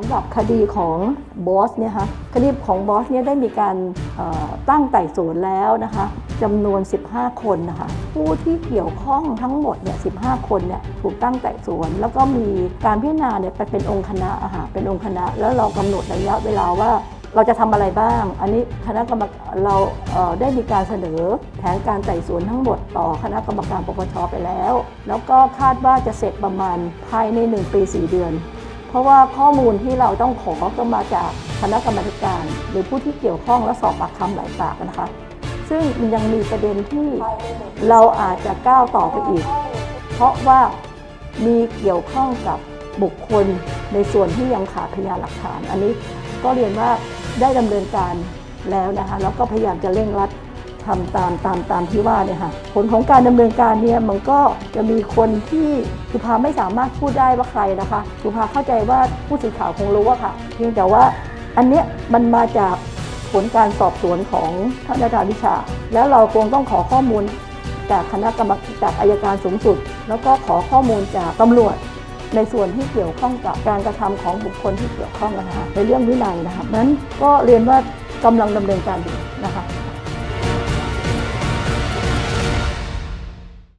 ำหรับคดีของบอสเนี่ยคะคดีของบอสเนี่ยได้มีการตั้งไต่สวนแล้วนะคะจำนวน 15 คนนะคะผู้ที่เกี่ยวข้องทั้งหมดเนี่ย15 คนเนี่ยถูกตั้งไต่สวน แล้วก็มีการพิจารณาเนี่ยไปเป็นองค์คณะอาหารเป็นองค์คณะ แล้วเรากำหนดระยะเวลาว่าเราจะทำอะไรบ้าง อันนี้คณะกรรมการเราเได้มีการเสนอแผนการไต่สวนทั้งหมดต่อคณะกรรมการปปชไปแล้ว แล้วก็คาดว่าจะเสร็จประมาณภายใน 1 ปี 4 เดือน เพราะว่าข้อมูลที่เราต้องขอก็มาจากคณะกรรมาธิการ หรือผู้ที่เกี่ยวข้องและสอบปากคำหลายปากนะคะ ซึ่งมันยังมีประเด็นที่เราอาจจะก้าวต่อไปอีก เพราะว่ามีเกี่ยวข้องกับบุคคลในส่วนที่ยังขาดพยานหลักฐาน อันนี้ก็เรียนว่าได้ดำเนินการแล้วนะคะแล้วก็พยายามจะเร่งรัด ทำตามตามตามที่ว่าเนี่ยค่ะผลของการดำเนินการเนี่ยมันก็จะมีคนที่สุภาไม่สามารถพูดได้ว่าใครนะคะสุภาเข้าใจว่าผู้สื่อข่าวคงรู้ว่าค่ะ เพียงแต่ว่าอันเนี้ยมันมาจากผลการสอบสวนของท่านอาจารย์วิชา แล้วเราคงต้องขอข้อมูลจากคณะกรรมการจากอายการสูงสุด แล้วก็ขอข้อมูลจากตำรวจในส่วนที่เกี่ยวข้องกับการกระทำของบุคคลที่เกี่ยวข้องกันะคะในเรื่องวินัยนะคะนั้นก็เรียนว่ากำลังดำเนินการอยู่นะคะ